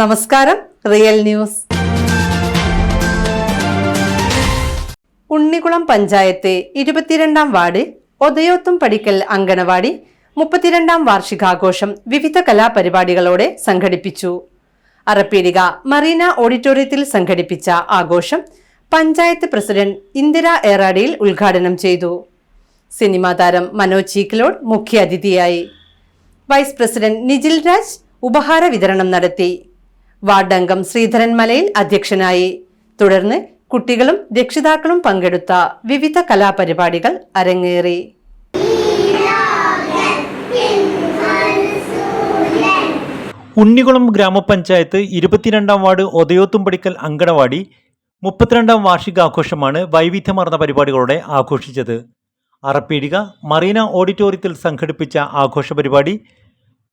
നമസ്കാരം real news. Unnikulam panchayat ഇരുപത്തിരണ്ടാം ward ഒതയോത്തും പടിക്കൽ അങ്കണവാടി മുപ്പത്തിരണ്ടാം വാർഷികാഘോഷം വിവിധ കലാപരിപാടികളോടെ സംഘടിപ്പിച്ചു. അറപ്പീടിക മറീന ഓഡിറ്റോറിയത്തിൽ സംഘടിപ്പിച്ച ആഘോഷം പഞ്ചായത്ത് പ്രസിഡന്റ് ഇന്ദിര ഏറാടിയിൽ ഉദ്ഘാടനം ചെയ്തു. സിനിമാ താരം മനോജ് ചീക്കിലോഡ് മുഖ്യാതിഥിയായി വൈസ് പ്രസിഡന്റ് നിജിൽ രാജ് ഉപഹാര വിതരണം നടത്തി. വാർഡ് അംഗം ശ്രീധരൻ മലയിൽ അധ്യക്ഷനായി. തുടർന്ന് കുട്ടികളും രക്ഷിതാക്കളും പങ്കെടുത്ത വിവിധ കലാപരിപാടികൾ അരങ്ങേറി. ഉണ്ണികുളം ഗ്രാമപഞ്ചായത്ത് ഇരുപത്തിരണ്ടാം വാർഡ് ഒതയോത്തുംപടിക്കൽ അങ്കണവാടി മുപ്പത്തിരണ്ടാം വാർഷികാഘോഷമാണ് വൈവിധ്യമാർന്ന പരിപാടികളോടെ ആഘോഷിച്ചത്. അറപ്പീടിക മറീന ഓഡിറ്റോറിയത്തിൽ സംഘടിപ്പിച്ച ആഘോഷ പരിപാടി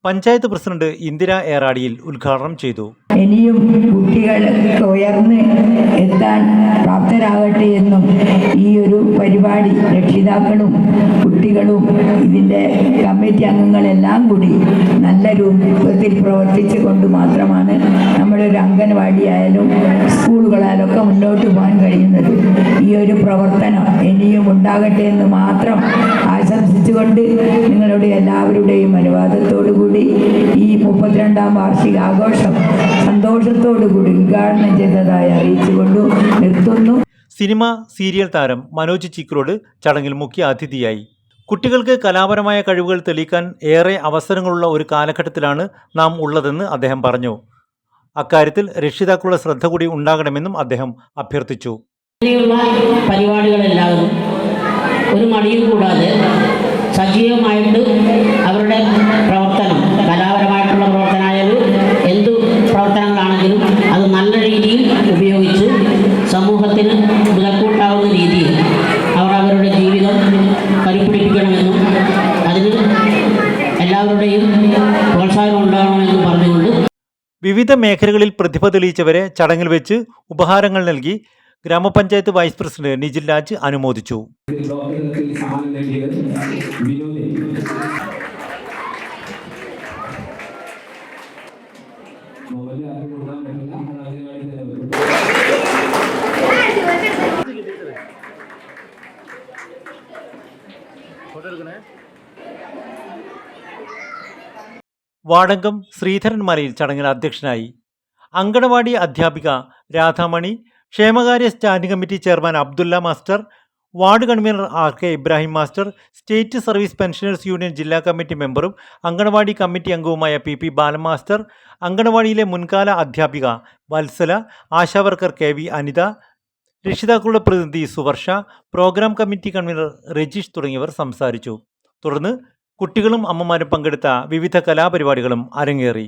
പഞ്ചായത്ത് പ്രസിഡന്റ് ഇന്ദിര ഏറാടിയിൽ ഉദ്ഘാടനം ചെയ്തു. ഇനിയും കുട്ടികൾ ഉയർന്ന് എത്താൻ പ്രാപ്തരാകട്ടെ എന്നും ഈ ഒരു പരിപാടി രക്ഷിതാക്കളും കുട്ടികളും ഇതിന്റെ കമ്മിറ്റി അംഗങ്ങളെല്ലാം കൂടി നല്ല രൂപത്തിൽ പ്രവർത്തിച്ചു കൊണ്ട് മാത്രമാണ് നമ്മുടെ ഒരു അംഗൻവാടി ആയാലും സ്കൂളുകളായാലും ഒക്കെ മുന്നോട്ട് പോകാൻ കഴിയുന്നത്. ഈ ഒരു പ്രവർത്തനം ഇനിയും ഉണ്ടാകട്ടെ എന്ന് മാത്രം ആശംസിച്ചുകൊണ്ട് നിങ്ങളുടെ എല്ലാവരുടെയും അനുവാദത്തോടു കൂടി ഈ മുപ്പത്തിരണ്ടാം വാർഷിക ആഘോഷം സന്തോഷത്തോടു കൂടി ഉദ്ഘാടനം ചെയ്തതായി അറിയിച്ചുകൊണ്ടു നിർത്തുന്നു. സിനിമ സീരിയൽ താരം മനോജ് ചിക്രോട് ചടങ്ങിൽ മുഖ്യ അതിഥിയായി. കുട്ടികൾക്ക് കലാപരമായ കഴിവുകൾ തെളിയിക്കാൻ ഏറെ അവസരങ്ങളുള്ള ഒരു കാലഘട്ടത്തിലാണ് നാം ഉള്ളതെന്ന് അദ്ദേഹം പറഞ്ഞു. അക്കാര്യത്തിൽ രക്ഷിതാക്കളുടെ ശ്രദ്ധ കൂടി ഉണ്ടാകണമെന്നും അദ്ദേഹം അഭ്യർത്ഥിച്ചു. പരിപാടികളെല്ലാവരും ഒരു മടിയും കൂടാതെ സജീവമായിട്ട് അവരുടെ പ്രവർത്തനം കലാപരമായിട്ടുള്ള പ്രവർത്തനമായാലും എന്ത് പ്രവർത്തനങ്ങളാണെങ്കിലും അത് നല്ല രീതിയിൽ ഉപയോഗിച്ച് സമൂഹത്തിന് മുതൽക്കൂട്ടാവുന്ന രീതിയിൽ അവർ അവരുടെ ജീവിതം പരിപിടിപ്പിക്കണമെന്നും അതിന് എല്ലാവരുടെയും പ്രോത്സാഹനം ഉണ്ടാകണമെന്നും പറഞ്ഞുകൊണ്ട് വിവിധ മേഖലകളിൽ പ്രതിഭ തെളിയിച്ചവരെ ചടങ്ങിൽ വെച്ച് ഉപഹാരങ്ങൾ നൽകി ഗ്രാമപഞ്ചായത്ത് വൈസ് പ്രസിഡന്റ് നിജിൽ രാജ് അനുമോദിച്ചു. വാടങ്കം ശ്രീധരൻ മലയിൽ ചടങ്ങിൽ അധ്യക്ഷനായി. അങ്കണവാടി അധ്യാപിക രാധാമണി ക്ഷേമകാര്യ standing committee chairman Abdulla master ward convener R K Ibrahim master state service pensioners union ജില്ലാ കമ്മിറ്റി മെമ്പറും അങ്കണവാടി കമ്മിറ്റി അംഗവുമായ പി പി ബാലമാസ്റ്റർ അങ്കണവാടിയിലെ മുൻകാല അധ്യാപിക Valsala ASHA worker K V Anitha രക്ഷിതാക്കളുടെ പ്രതിനിധി Suvarsha programme committee convener Rajeesh തുടങ്ങിയവർ സംസാരിച്ചു. തുടർന്ന് കുട്ടികളും അമ്മമാരും പങ്കെടുത്ത വിവിധ കലാപരിപാടികളും അരങ്ങേറി.